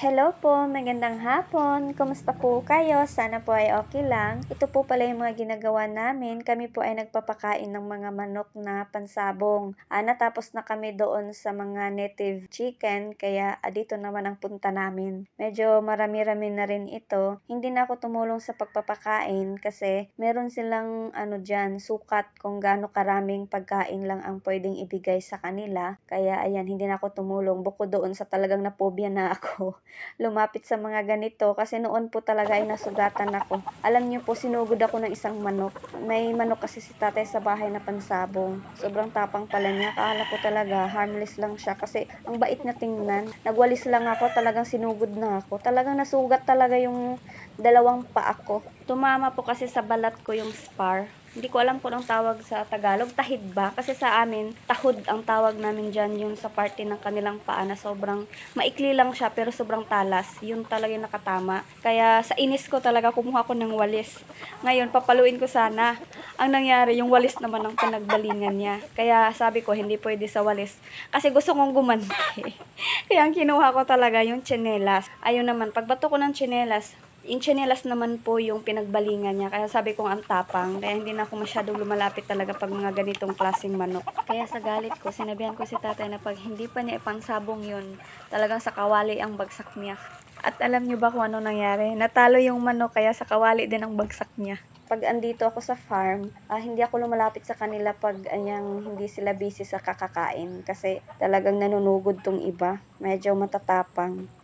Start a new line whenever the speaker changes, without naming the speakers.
Hello po, magandang hapon. Kumusta po kayo? Sana po ay okay lang. Ito po pala yung mga ginagawa namin. Kami po ay nagpapakain ng mga manok na pansabong. Ah, natapos na kami doon sa mga native chicken, kaya ah, dito naman ang punta namin. Medyo marami-rami na rin ito. Hindi na ako tumulong sa pagpapakain kasi meron silang ano dyan, sukat kung gaano karaming pagkain lang ang pwedeng ibigay sa kanila. Kaya ayan, hindi na ako tumulong. Bukod doon sa talagang napobia na ako lumapit sa mga ganito kasi noon po talaga ay nasugatan ako. Alam niyo po, sinugod ako ng isang manok. May manok kasi si tatay sa bahay na pansabong. Sobrang tapang pala niya. Akala ko talaga harmless lang siya kasi ang bait na tingnan. Nagwalis lang ako, talagang sinugod na ako. Talagang nasugat talaga yung dalawang paa ko. Tumama po kasi sa balat ko yung spar. Hindi ko alam kung anong tawag sa Tagalog, tahid ba? Kasi sa amin, tahod ang tawag namin dyan, yung sa parte ng kanilang paa na sobrang maikli lang siya pero sobrang talas. Yun talaga yung nakatama. Kaya sa inis ko talaga kumuha ko ng walis. Ngayon, papaluin ko sana. Ang nangyari, yung walis naman ang pinagbalingan niya. Kaya sabi ko, hindi pwede sa walis. Kasi gusto kong gumanti. Kaya ang kinuha ko talaga yung tsinelas. Ayun naman, pagbato ko ng tsinelas, yung tsinelas naman po yung pinagbalingan niya. Kaya sabi ko ang tapang. Kaya hindi na ako masyadong lumalapit talaga pag mga ganitong klaseng manok. Kaya sa galit ko, sinabihan ko si tatay na pag hindi pa niya ipangsabong yun, talagang sa kawali ang bagsak niya. At alam niyo ba kung ano nangyari? Natalo yung manok kaya sa kawali din ang bagsak niya. Pag andito ako sa farm, ah, hindi ako lumalapit sa kanila pag anyang hindi sila busy sa kakakain kasi talagang nanunugod tong iba. Medyo matatapang.